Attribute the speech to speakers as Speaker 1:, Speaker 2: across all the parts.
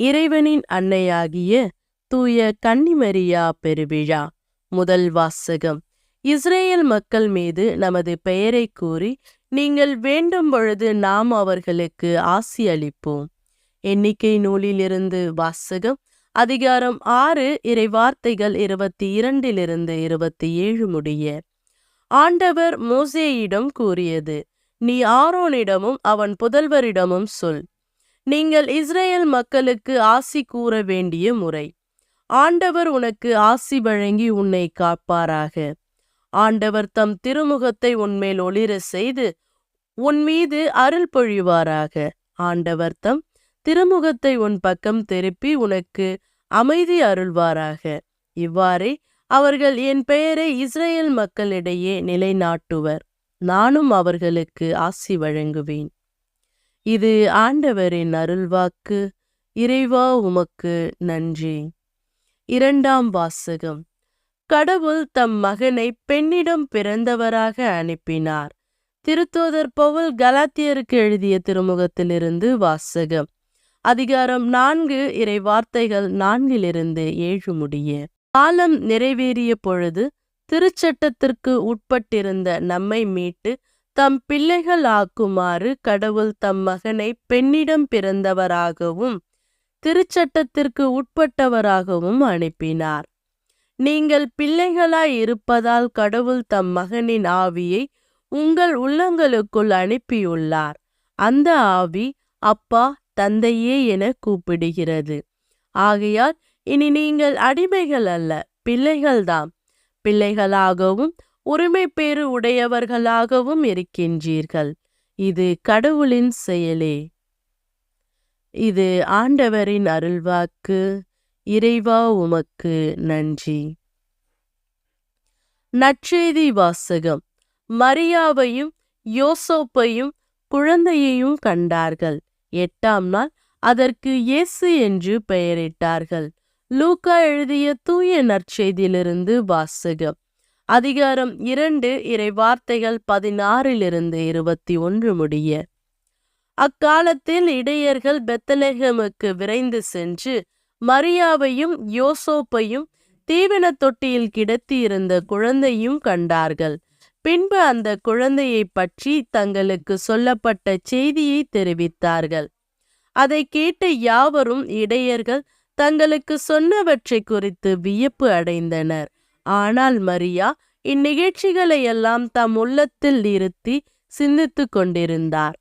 Speaker 1: இறைவனின் அன்னையாகிய தூய கன்னிமரியா பெருவிழா. முதல் வாசகம். இஸ்ரேல் மக்கள் மீது நமது பெயரை கூறி நீங்கள் வேண்டும் பொழுது நாம் அவர்களுக்கு ஆசி அளிப்போம். எண்ணிக்கை நூலிலிருந்து வாசகம். அதிகாரம் ஆறு இறைவார்த்தைகள் இருபத்தி இரண்டிலிருந்து இருபத்தி ஏழு முடிய. ஆண்டவர் மோசேயிடம் கூறியது நீ ஆரோனிடமும் அவன் புதல்வரிடமும் சொல். நீங்கள் இஸ்ரேல் மக்களுக்கு ஆசி கூற வேண்டிய முறை. ஆண்டவர் உனக்கு ஆசி வழங்கி உன்னை காப்பாராக. ஆண்டவர் தம் திருமுகத்தை உன்மேல் ஒளிர செய்து உன் மீது அருள் பொழிவாராக. ஆண்டவர் தம் திருமுகத்தை உன் பக்கம் திருப்பி உனக்கு அமைதி அருள்வாராக. இவ்வாறே அவர்கள் என் பெயரை இஸ்ரேல் மக்களிடையே நிலைநாட்டுவர். நானும் அவர்களுக்கு ஆசி வழங்குவேன். இது ஆண்டவரின் அருள்வாக்கு. இறைவா உமக்கு நன்றி. இரண்டாம் வாசகம். கடவுள் தம் மகனை பெண்ணிடம் பிறந்தவராக அனுப்பினார். திருத்தோதர் பவுல் கலாத்தியருக்கு எழுதிய திருமுகத்திலிருந்து வாசகம். அதிகாரம் நான்கு இறை வார்த்தைகள் நான்கிலிருந்து ஏழு முடிய. காலம் நிறைவேறிய பொழுது திருச்சட்டத்திற்கு உட்பட்டிருந்த நம்மை மீட்டு தம் பிள்ளைகள் ஆக்குமாறு கடவுள் தம் மகனை பெண்ணிடம் பிறந்தவராகவும் திருச்சட்டத்திற்கு உட்பட்டவராகவும் அனுப்பினார். நீங்கள் பிள்ளைகளாய் இருப்பதால் கடவுள் தம் மகனின் ஆவியை உங்கள் உள்ளங்களுக்குள் அனுப்பியுள்ளார். அந்த ஆவி அப்பா தந்தையே என கூப்பிடுகிறது. ஆகையால் இனி நீங்கள் அடிமைகள் அல்ல பிள்ளைகள்தாம். பிள்ளைகளாகவும் உரிமை பேறு உடையவர்களாகவும் இருக்கின்றீர்கள். இது கடவுளின் செயலே. இது ஆண்டவரின் அருள்வாக்கு. இறைவா உமக்கு நன்றி. நற்செய்தி வாசகம் மரியாவையும் யோசோப்பையும் குழந்தையையும் கண்டார்கள். எட்டாம் நாள் அதற்கு இயேசு என்று பெயரிட்டார்கள். லூக்கா எழுதிய தூய நற்செய்தியிலிருந்து வாசகம். அதிகாரம் இரண்டு இறை வார்த்தைகள் பதினாறிலிருந்து இருபத்தி ஒன்று முடிய. அக்காலத்தில் இடையர்கள் பெத்தலேகமுக்கு விரைந்து சென்று மரியாவையும் யோசோப்பையும் தீவன தொட்டியில் கிடத்தியிருந்த குழந்தையும் கண்டார்கள். பின்பு அந்த குழந்தையை பற்றி தங்களுக்கு சொல்லப்பட்ட செய்தியை தெரிவித்தார்கள். அதை கேட்ட யாவரும் இடையர்கள் தங்களுக்கு சொன்னவற்றை குறித்து வியப்பு அடைந்தனர். ஆனால் மரியா இந்நிகழ்ச்சிகளை எல்லாம் தம் உள்ளத்தில் நிறுத்தி சிந்தித்து கொண்டிருந்தார்.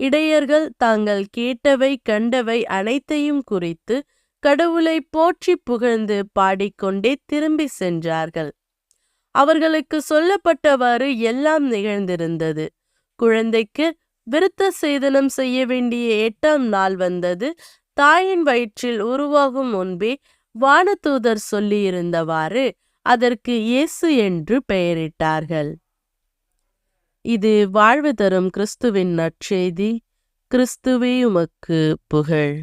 Speaker 1: இடையர்கள் தாங்கள் கேட்டவை கண்டவை அனைத்தையும் குறித்து கடவுளை போற்றி புகழ்ந்து பாடிக்கொண்டே திரும்பி சென்றார்கள். அவர்களுக்கு சொல்லப்பட்டவாறு எல்லாம் நிகழ்ந்திருந்தது. குழந்தைக்கு விருத்த சேதனம் செய்ய வேண்டிய எட்டாம் நாள் வந்தது. தாயின் வயிற்றில் உருவாகும் முன்பே வானதூதர் சொல்லியிருந்தவாறு அதற்கு இயேசு என்று பெயரிட்டார்கள். இது வாழ்வு தரும் கிறிஸ்துவின் நற்செய்தி. கிறிஸ்துவே உமக்கு புகழ்.